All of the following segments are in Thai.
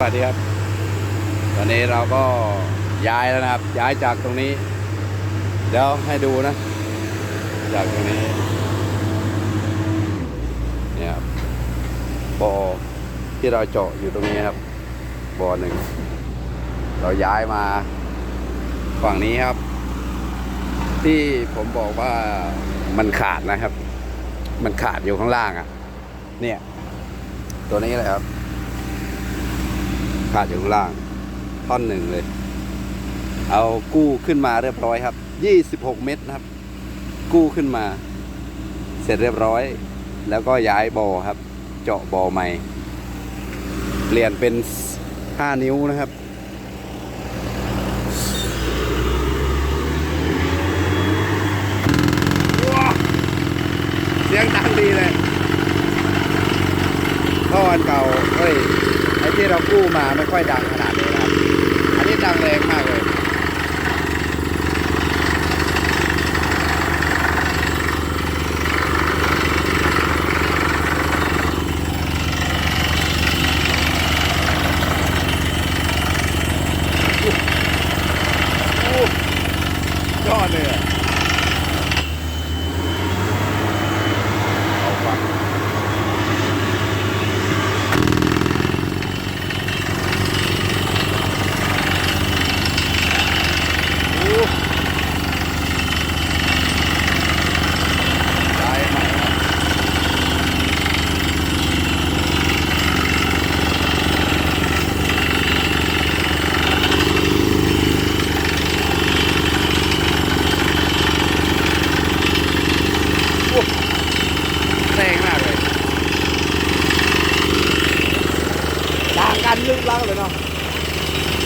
สวัสดีครับ ตอนนี้เราก็ย้ายแล้วนะครับ ย้ายจากตรงนี้ เดี๋ยวให้ดูนะ จากตรงนี้ เนี่ยบบ่อที่เราเจาะอยู่ตรงนี้ครับบ่อหนึ่ง เราย้ายมาฝั่งนี้ครับ ที่ผมบอกว่ามันขาดนะครับ มันขาดอยู่ข้างล่างอะ่ะ เนี่ย ตัวนี้เลยครับ ขาดอยู่ข้างล่าง ท่อนหนึ่งเลย เอากู้ขึ้นมาเรียบร้อยครับ26เมตรนะครับ กู้ขึ้นมา เสร็จเรียบร้อย แล้วก็ย้ายบ่อครับ เจาะบ่อใหม่ เปลี่ยนเป็น5นิ้วนะครับเสียงดังดีเลยท่ออันเก่าเฮ้ย ที่เรากู้มาไม่ค่อยดังขนาดนี้นะครับ อันนี้ดังแรงมากเลย โอ้ยอดเลยอะเอาฟัง โอ้ได้ใหม่ครับโอ้แรงมากเลย ต่างกัน ลึกลังเลยเนาะ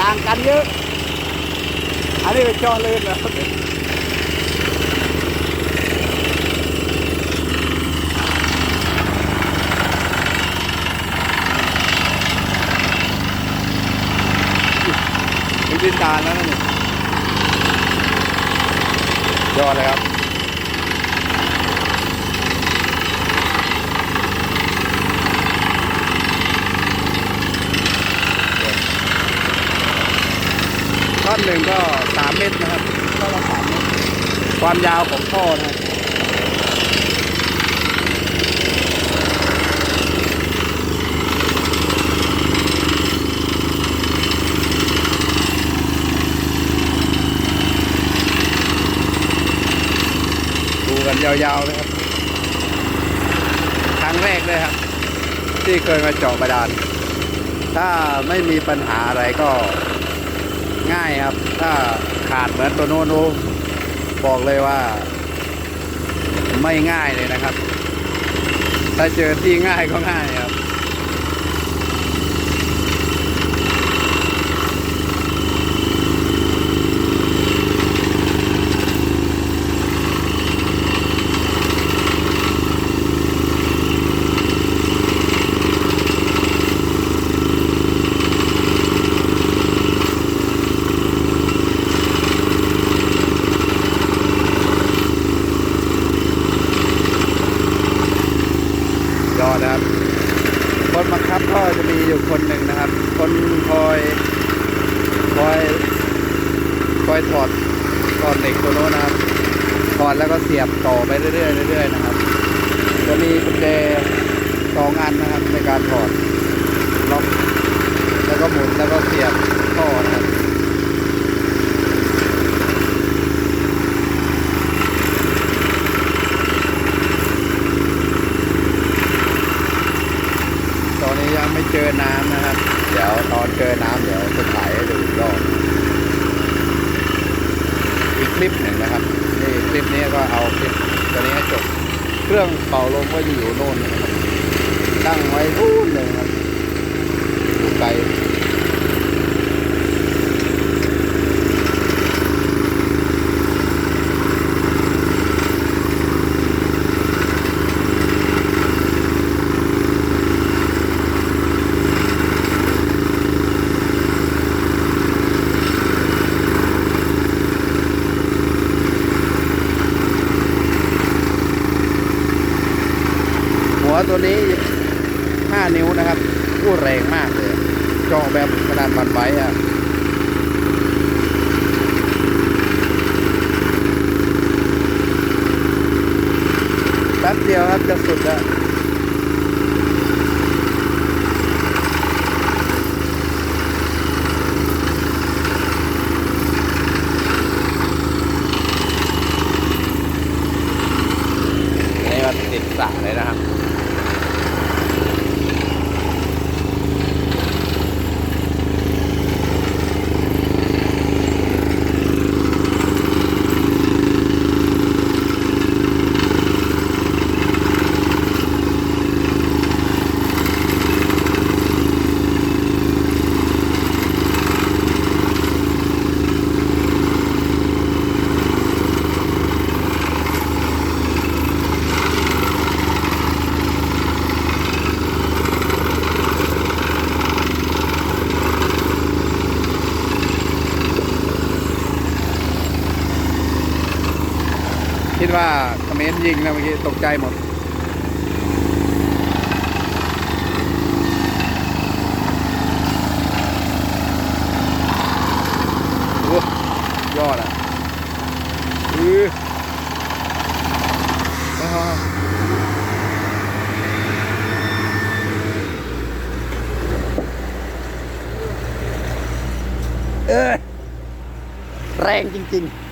ต่างกันเยอะ อันนี้เป็นจอเลื่นนะครับมีดินดานแล้วนี่ยอดเลยครับ อนหนึ่งก็สามเมตรนะครับก็ละสามเมตรความยาวของท่อนะครับดูกันยาวๆเลยครับครั้งแรกเลยครับ ที่เคยมาเจาะบาดาลถ้าไม่มีปัญหาอะไรก็ ง่ายครับ ถ้าขาดเหมือนตัวโน้นโบอกเลยว่า ไม่ง่ายเลยนะครับ ถ้าเจอที่ง่ายก็ง่ายครับ ยอดนะครับ คนบังคับก็จะมีอยู่คนหนึ่งนะครับ คนคอยคอยคอยถอดถอดเหล็กตัวโน้นนะครับ อดแล้วก็เสียบต่อไปเรื่อยๆเรื่อยๆนะครับ จะมีกุญแจสองอันนะครับในการถอดล็อกแล้วก็หมุนแล้วก็เสียบท่อนะครับตอนนี้ยังไม่เจอน้ำนะครับ เดี๋ยวตอนเจอน้ำเดี๋ยวจะถ่ายให้ดูอีกรอบอีกคลิปหนึ่งนะครับ นี่คลิปนี้ก็เอาคลิปตัวนี้ให้จบ เครื่องเป่าลมก็อยู่โน่นนะครับตั้งไว้นู่นเลยครับอยู่ไกล หัวตัวนี้ 5 นิ้วนะครับพูดแรงมากเลยจองแบบขนาดบันไบอะแป๊บเดียวครับจะสุดแล้ว คิดว่าคอมเมนต์ยิงนะเมื่อกี้ตกใจหมดโอ้ยอดอะอืออ่าเอ้ยแรงจริง ๆ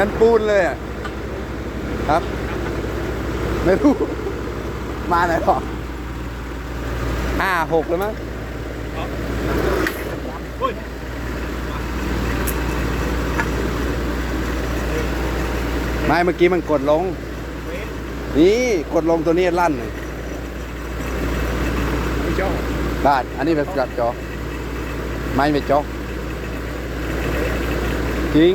มือนปูนเลยอะครับ ไม่รู้ มาไหนหรอห้าหกเลยมั้งไม่เมื่อกี้มันกดลง นี่กดลงตัวนี้ลั่นเลยไม่ชอบได้อันนี้เป็นจัดจอ ไม่ไปจอจริง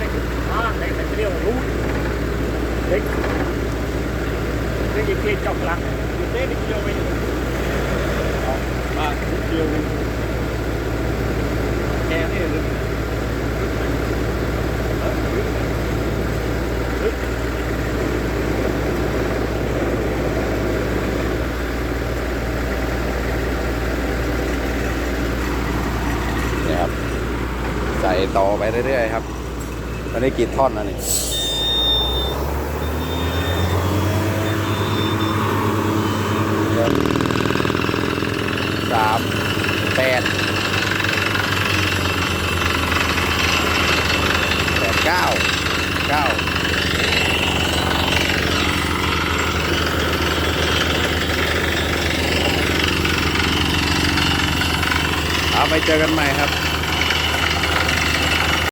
ได้เลยแต่กดปุ๊บอันนั้นดันเลยด้วยวิ่งกลับบ้านได้ไหมว่าได้อ่าได้แต่เรียกรู้เด็กเด็กเพียงจอกหลังอยู่เต้นเดียวเองบ้านเดียวแกนี่ลยนี่ครับใส่ต่อไปเรื่อยๆครับ ตอนนี้กี่ท่อนแล้วนี่สามแปดแปดเก้าเก้าเอาไปเจอกันใหม่ครับ